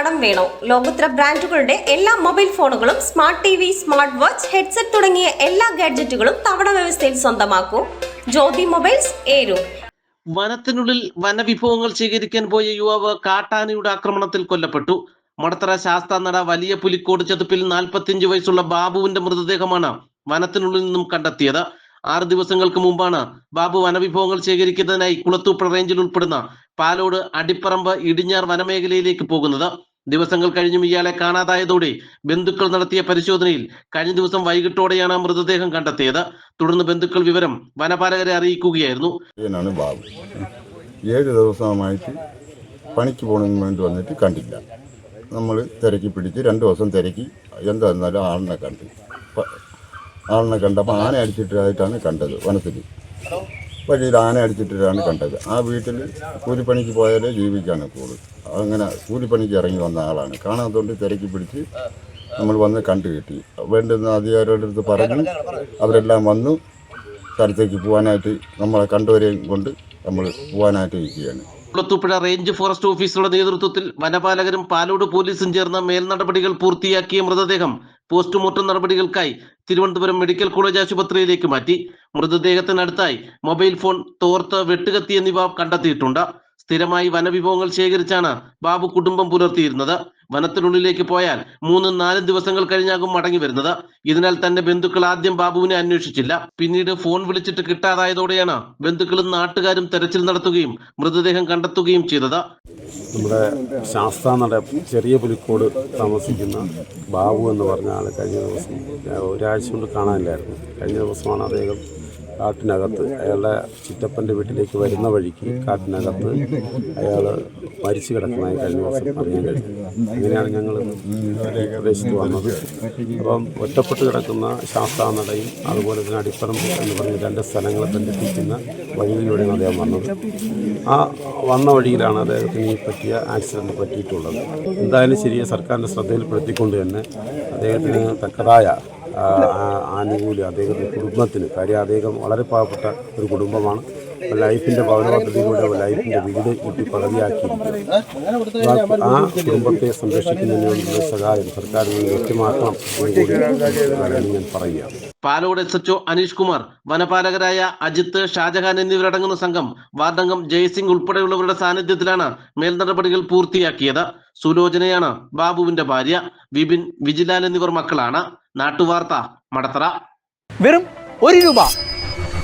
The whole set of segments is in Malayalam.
കടം വേണോ? ലോകോത്തര ബ്രാൻഡുകളുടെ എല്ലാ മൊബൈൽ ഫോണുകളും smart T V smart watch headset തുടങ്ങിയ എല്ലാ ഗാഡ്ജറ്റുകളും തവണ വ്യവസ്ഥയിൽ സ്വന്തമാക്കൂ. ജ്യോതി മൊബൈൽസ് ഏരു. വനത്തിനുള്ളിൽ വനവിഭവങ്ങൾ ശേഖരിക്കാൻ പോയ യുവാവ് കാട്ടാനയുടെ ആക്രമണത്തിൽ കൊല്ലപ്പെട്ടു. മടത്തറ ശാസ്താനട വലിയ പുലിക്കോട് ചതുപ്പിൽ നാൽപ്പത്തിയഞ്ച് വയസ്സുള്ള ബാബുവിന്റെ മൃതദേഹമാണ് വനത്തിനുള്ളിൽ നിന്നും കണ്ടെത്തിയത്. ആറ് ദിവസങ്ങൾക്ക് മുമ്പാണ് ബാബു വനവിഭവങ്ങൾ ശേഖരിക്കുന്നതിനായി കുളത്തൂപ്പുഴ റേഞ്ചിൽ ഉൾപ്പെടുന്ന പാലോട് അടിപ്പറമ്പ് ഇടിഞ്ഞാർ വനമേഖലയിലേക്ക് പോകുന്നത്. ദിവസങ്ങൾ കഴിഞ്ഞും ഇയാളെ കാണാതായതോടെ ബന്ധുക്കൾ നടത്തിയ പരിശോധനയിൽ കഴിഞ്ഞ ദിവസം വൈകിട്ടോടെയാണ് മൃതദേഹം കണ്ടെത്തിയത്. തുടർന്ന് ബന്ധുക്കൾ വിവരം വനപാലകരെ അറിയിക്കുകയായിരുന്നു. ഏഴ് ദിവസമായിട്ട് പണിക്ക് പോകണമെന്ന് വേണ്ടി വന്നിട്ട് കണ്ടില്ല. നമ്മൾ തിരക്കി പിടിച്ച് രണ്ട് ദിവസം തിരക്കി എന്തായിരുന്നാലും ആളിനെ കണ്ടു. ആളിനെ കണ്ടപ്പോൾ ആന അടിച്ചിട്ടായിട്ടാണ് കണ്ടത് വനത്തിൽ വഴിയിൽ ആന അടിച്ചിട്ടാണ് കണ്ടത്. ആ വീട്ടിൽ കൂലിപ്പണിക്ക് പോയാലേ ജീവിക്കാൻ കൂടുതൽ അങ്ങനെ കൂലിപ്പണിക്ക് ഇറങ്ങി വന്ന ആളാണ്. കാണാത്തതുകൊണ്ട് തിരക്കി പിടിച്ച് നമ്മൾ വന്ന് കണ്ടു കിട്ടി. വേണ്ടുന്ന അധികാരികളുടെ അടുത്ത് പറഞ്ഞു. അവരെല്ലാം വന്നു. സ്ഥലത്തേക്ക് പോകാനായിട്ട് നമ്മളെ കണ്ടവരെയും കൊണ്ട് നമ്മൾ പോകാനായിട്ട് ഇരിക്കുകയാണ്. കുളത്തൂപ്പുഴ റേഞ്ച് ഫോറസ്റ്റ് ഓഫീസറുടെ നേതൃത്വത്തിൽ വനപാലകരും പാലോട് പോലീസും ചേർന്ന് മേൽനടപടികൾ പൂർത്തിയാക്കിയ മൃതദേഹം പോസ്റ്റ്മോർട്ടം നടപടികൾക്കായി തിരുവനന്തപുരം മെഡിക്കൽ കോളേജ് ആശുപത്രിയിലേക്ക് മാറ്റി. മൃതദേഹത്തിനടുത്തായി മൊബൈൽ ഫോൺ തോർത്ത് വെട്ടുകത്തി എന്നിവ കണ്ടെത്തിയിട്ടുണ്ട്. സ്ഥിരമായി വനവിഭവങ്ങൾ ശേഖരിച്ചാണ് ബാബു കുടുംബം പുലർത്തിയിരുന്നത്. വനത്തിനുള്ളിലേക്ക് പോയാൽ മൂന്നും നാലും ദിവസങ്ങൾ കഴിഞ്ഞാകും മടങ്ങി വരുന്നത്. ഇതിനാൽ തന്റെ ബന്ധുക്കൾ ആദ്യം ബാബുവിനെ അന്വേഷിച്ചില്ല. പിന്നീട് ഫോൺ വിളിച്ചിട്ട് കിട്ടാതായതോടെയാണ് ബന്ധുക്കളും നാട്ടുകാരും തെരച്ചിൽ നടത്തുകയും മൃതദേഹം കണ്ടെത്തുകയും ചെയ്തത്. നമ്മുടെ ശാസ്താനട ചെറിയ പുലിക്കോട് താമസിക്കുന്ന ബാബു എന്ന് പറഞ്ഞ ആൾ കഴിഞ്ഞ ദിവസം ഒരാഴ്ച കൊണ്ട് കാണാനില്ലായിരുന്നു. കഴിഞ്ഞ ദിവസമാണ് അദ്ദേഹം കാട്ടിനകത്ത് അയാളുടെ ചിറ്റപ്പന്റെ വീട്ടിലേക്ക് വരുന്ന വഴിക്ക് കാട്ടിനകത്ത് അയാൾ മരിച്ചു കിടക്കുന്നതായി കഴിഞ്ഞ ദിവസം അറിയാൻ കഴിഞ്ഞു. അങ്ങനെയാണ് ഞങ്ങൾ പ്രദേശത്ത് വന്നത്. അപ്പം ഒറ്റപ്പെട്ട് കിടക്കുന്ന ശാസ്താനടയും അതുപോലെ തന്നെ അടിപ്പറമ്പ് എന്ന് പറഞ്ഞ രണ്ട് സ്ഥലങ്ങളെ ബന്ധിപ്പിക്കുന്ന വഴിയിലൂടെയാണ് അദ്ദേഹം വന്നത്. ആ വന്ന വഴിയിലാണ് അദ്ദേഹത്തിന് ഈ പറ്റിയ ആക്സിഡന്റ് പറ്റിയിട്ടുള്ളത്. എന്തായാലും ശരിയെ സർക്കാരിന്റെ ശ്രദ്ധയിൽപ്പെടുത്തിക്കൊണ്ട് തന്നെ അദ്ദേഹത്തിന് തക്കതായ ആനുകൂല്യം അദ്ദേഹത്തിന്റെ കുടുംബത്തിന് കാര്യം അദ്ദേഹം വളരെ പാവപ്പെട്ട ഒരു കുടുംബമാണ് ലൈഫിന്റെ ഭവന പദ്ധതിയിലൂടെ ലൈഫിന്റെ വീട് കിട്ടി പദവിയാക്കി ആ കുടുംബത്തെ സംരക്ഷിക്കുന്നതിന് വേണ്ടിയുള്ള സഹായം സർക്കാർ വ്യക്തമാക്കാം ഞാൻ പറയുക Palode S H O Aneesh Kumar വനപാലകരായ Ajith Shajahan എന്നിവരടങ്ങുന്ന സംഘം വാർഡംഗം ജയ്സിംഗ് ഉൾപ്പെടെയുള്ളവരുടെ സാന്നിധ്യത്തിലാണ് മേൽനടപടികൾ പൂർത്തിയാക്കിയത്. സുലോചനയാണ് ബാബുവിന്റെ ഭാര്യ വിപിൻ വിജിലാൽ എന്നിവർ മക്കളാണ്. നാട്ടുവാർത്ത മടത്തറ. വെറും ഒരു രൂപ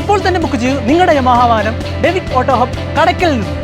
ഇപ്പോൾ തന്നെ ബുക്ക് ചെയ്യൂ നിങ്ങളുടെ യമാഹ ഡെവിക് ഓട്ടോ ഹബ് കടക്കൽ നിന്ന്.